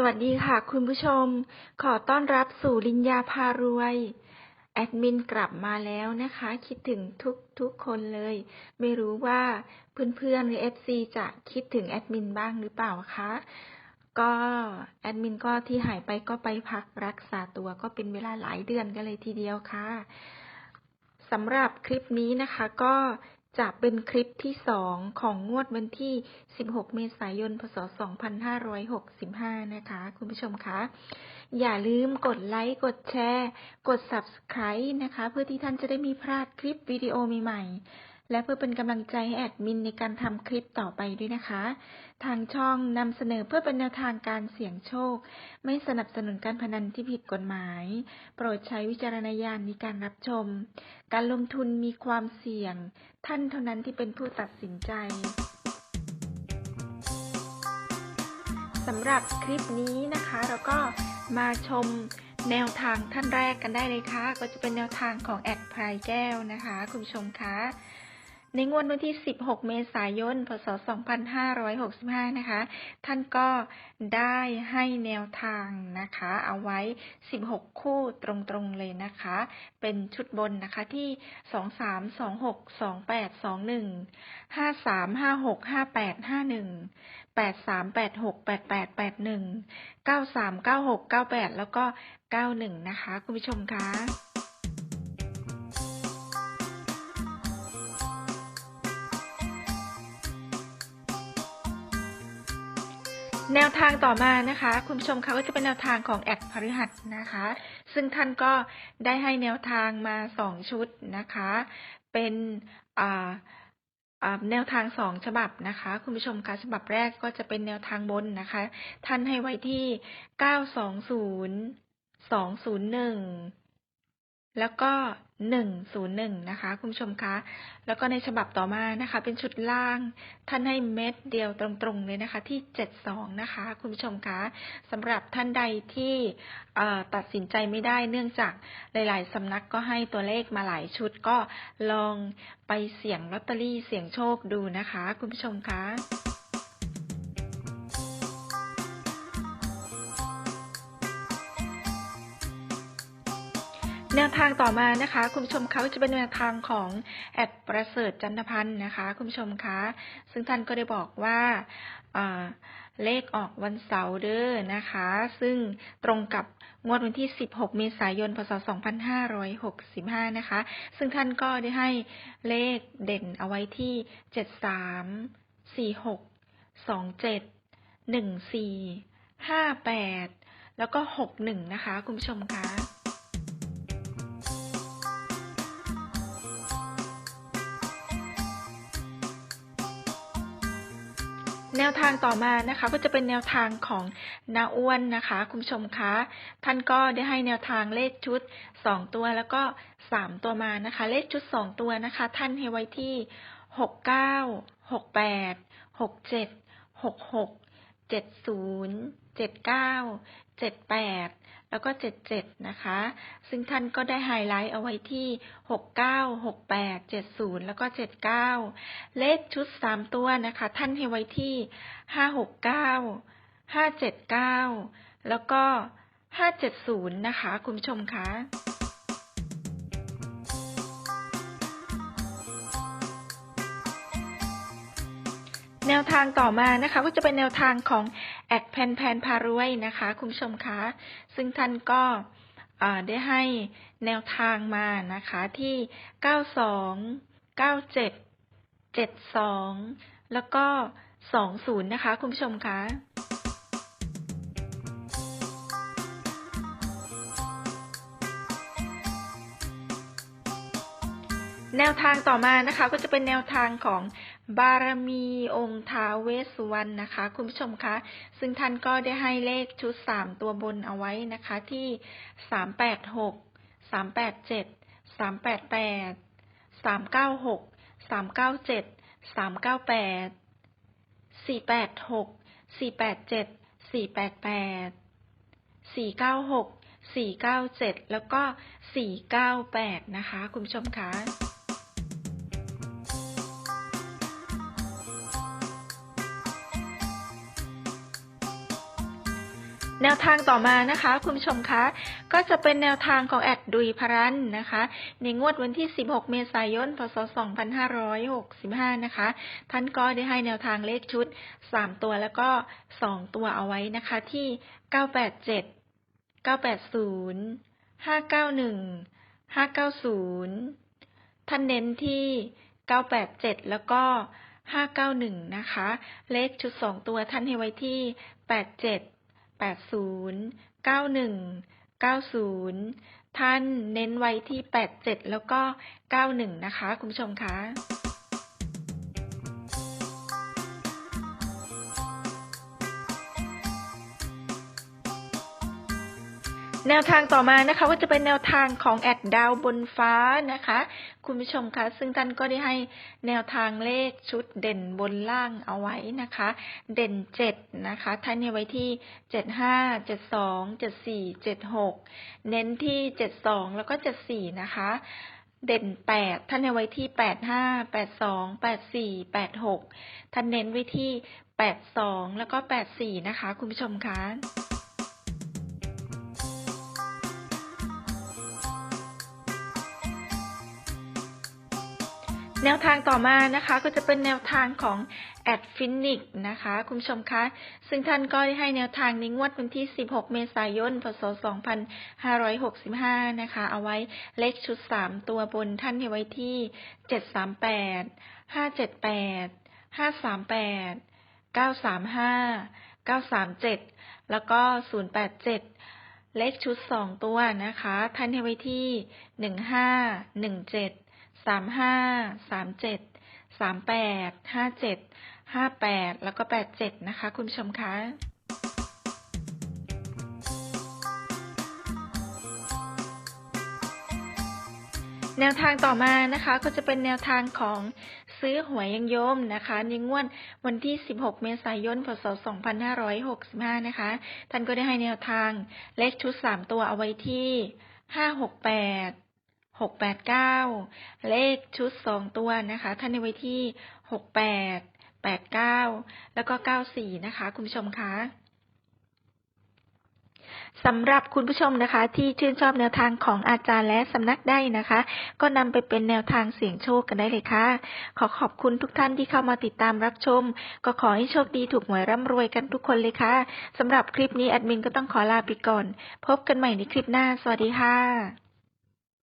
สวัสดีค่ะคุณผู้ชม ขอต้อนรับสู่ลินยาพารวย แอดมินกลับมาแล้วนะคะ คิดถึงทุกทุกคนเลย ไม่รู้ว่าเพื่อนๆหรือ FC จะคิดถึงแอดมินบ้างหรือเปล่าคะ ก็แอดมินก็ที่หายไปก็ไปพักรักษาตัวก็เป็นเวลาหลายเดือนกันเลยทีเดียวค่ะสำหรับคลิปนี้นะคะ ก็ จะเป็นคลิปที่สองของงวดวันที่ 16 เมษายน พศ 2565 นะคะ คุณผู้ชมคะ อย่าลืมกดไลค์ กดแชร์ กด Subscribe นะคะ เพื่อที่ท่านจะได้มีพลาดคลิปวิดีโอใหม่ๆ และเพื่อเป็นกำลังใจให้แอดมินในการทำคลิปต่อไปด้วยนะคะ ทางช่องนำเสนอเพื่อเป็นแนวทางการเสี่ยงโชค ไม่สนับสนุนการพนันที่ผิดกฎหมาย โปรดใช้วิจารณญาณในการรับชม การลงทุนมีความเสี่ยง ท่านเท่านั้นที่เป็นผู้ตัดสินใจสำหรับคลิปนี้นะคะเราก็มาชมแนวทางท่านแรกกันได้เลยค่ะ ก็จะเป็นแนวทางของแอดพรายแก้วนะคะ คุณผู้ชมคะ ในงวดวันที่ 16 เมษายน พศ 2565 นะคะ ท่านก็ได้ให้แนวทางนะคะ เอาไว้ 16 คู่ตรงๆเลยนะคะ เป็นชุดบนนะคะที่ 23 26 28 21 53 56 58 51 83 86 88 81 93 96 98 แล้วก็ 91 นะคะ คุณผู้ชมคะ แนวทางต่อมานะคะ คุณผู้ชมคะก็จะเป็นแนวทางของแอดพฤหัสนะคะ ซึ่งท่านก็ได้ให้แนวทางมาสองชุดนะคะ เป็นแนวทางสองฉบับนะคะ คุณผู้ชมคะฉบับแรกก็จะเป็นแนวทางบนนะคะ ท่านให้ไว้ที่เก้าสองศูนย์สองศูนย์หนึ่งแล้วก็ หนึ่งศูนย์หนึ่งนะคะ คุณผู้ชมคะ แล้วก็ในฉบับต่อมานะคะ เป็นชุดล่าง ท่านให้เม็ดเดียวตรงๆเลยนะคะที่เจ็ดสองนะคะ คุณผู้ชมคะสำหรับท่านใดที่ตัดสินใจไม่ได้เนื่องจากหลาย ๆสำนักก็ให้ตัวเลขมาหลายชุดก็ลองไปเสี่ยงลอตเตอรี่เสี่ยงโชคดูนะคะ คุณผู้ชมคะ แนวทางต่อมานะคะ คุณผู้ชมเขาจะเป็นแนวทางของแอดประเสริฐจันทพันธ์นะคะ คุณผู้ชมคะซึ่งท่านก็ได้บอกว่าเลขออกวันเสาร์เด้อนะคะ ซึ่งตรงกับงวดวันที่ 16 เมษายน พศ 2565 นะคะ ซึ่งท่านก็ได้ให้เลขเด่นเอาไว้ที่ 73 46 27 14 58 แล้วก็ 61 นะคะ คุณผู้ชมคะ แนวทางต่อมานะคะก็จะเป็นแนวทางของนาอ้วนนะคะ คุณผู้ชมคะท่านก็ได้ให้แนวทางเลขชุดสองตัวแล้วก็สามตัวมานะคะ เลขชุดสองตัวนะคะ ท่านให้ไว้ที่หกเก้าหกแปดหก เจ็ดศูนย์เจ็ดเก้าเจ็ดแปดแล้วก็เจ็ดเจ็ดนะคะ ซึ่งท่านก็ได้ไฮไลท์เอาไว้ที่หกเก้าหกแปดเจ็ดศูนย์แล้วก็เจ็ดเก้าเลขชุดสามตัวนะคะ ท่านให้ไว้ที่ห้าหกเก้าห้าเจ็ดเก้าแล้วก็ห้าเจ็ดศูนย์นะคะ คุณผู้ชมคะ แนวทางต่อมานะคะก็จะเป็นแนวทางของแอดแพนแพนพารวยนะคะคุณผู้ชมคะซึ่งท่านก็ได้ให้แนวทางมานะคะที่ 92 97 72 แล้วก็ 20 นะคะคุณผู้ชมคะ แนวทางต่อมานะคะ ก็จะเป็นแนวทางของบารมีองค์ท้าเวสสุวรรณนะคะ คุณผู้ชมคะ ซึ่งท่านก็ได้ให้เลขชุดสามตัวบนเอาไว้นะคะที่สามแปดหกสามแปดเจ็ดสามแปดแปดสามเก้าหกสามเก้าเจ็ดสามเก้าแปดสี่แปดหกสี่แปดเจ็ดสี่แปดแปดสี่เก้าหกสี่เก้าเจ็ดแล้วก็สี่เก้าแปดนะคะ คุณผู้ชมคะ แนวทางต่อมานะคะ คุณผู้ชมคะ ก็จะเป็นแนวทางของแอดดุยพรันนะคะ ในงวดวันที่ 16 เมษายน พศ 2565 นะคะ ท่านก็ได้ให้แนวทางเลขชุด 3 ตัวแล้วก็ 2 ตัวเอาไว้นะคะ ที่ 987 980 591 590 ท่านเน้นที่ 987 แล้วก็ 591 นะคะ เลขชุด 2 ตัวท่านให้ไว้ที่ 87 80 91 90 ท่านเน้นไว้ที่ 87 แล้วก็ 91 นะคะ คุณผู้ชมคะแนวทางต่อมานะคะก็จะเป็นแนวทางของแอดดาวบนฟ้านะคะ คุณผู้ชมคะ ซึ่งท่านก็ได้ให้แนวทางเลขชุดเด่นบนล่างเอาไว้นะคะ เด่นเจ็ดนะคะ ท่านให้ไว้ที่เจ็ดห้าเจ็ดสองเจ็ดสี่เจ็ดหกเน้นที่เจ็ดสองแล้วก็เจ็ดสี่นะคะเด่นแปดท่านให้ไว้ที่แปดห้าแปดสองแปดสี่แปดหกท่านเน้นไว้ที่แปดสองแล้วก็แปดสี่นะคะ คุณผู้ชมคะ แนวทางต่อมานะคะก็จะเป็นแนวทางของแอดฟินิกนะคะ คุณผู้ชมคะ ซึ่งท่านก็ได้ให้แนวทางในงวดวันที่ 16 เมษายน พศ 2565 นะคะ เอาไว้เลขชุด 3 ตัวบนท่านให้ไว้ที่ 738 578 538 935 937 แล้วก็ 087เลขชุด2ตัวนะคะ ท่านให้ไว้ที่1517 สามห้าสามเจ็ดสามแปดห้าเจ็ดห้าแปดแล้วก็แปดเจ็ดนะคะ คุณผู้ชมคะแนวทางต่อมานะคะก็จะเป็นแนวทางของซื้อหวยยังโยมนะคะในงวดวันที่ 16 เมษายน พศ 2565 นะคะ ท่านก็ได้ให้แนวทางเลขชุด 3 ตัวเอาไว้ที่ 568 หกแปดเก้าเลขชุดสองตัวนะคะท่านในไว้ที่หกแปดแปดเก้าแล้วก็เก้าสี่นะคะ คุณผู้ชมคะสำหรับคุณผู้ชมนะคะ ที่ชื่นชอบแนวทางของอาจารย์และสำนักได้นะคะ ก็นำไปเป็นแนวทางเสี่ยงโชคกันได้เลยค่ะ ขอขอบคุณทุกท่านที่เข้ามาติดตามรับชม ก็ขอให้โชคดีถูกหวยร่ำรวยกันทุกคนเลยค่ะสำหรับคลิปนี้แอดมินก็ต้องขอลาไปก่อน พบกันใหม่ในคลิปหน้า สวัสดีค่ะ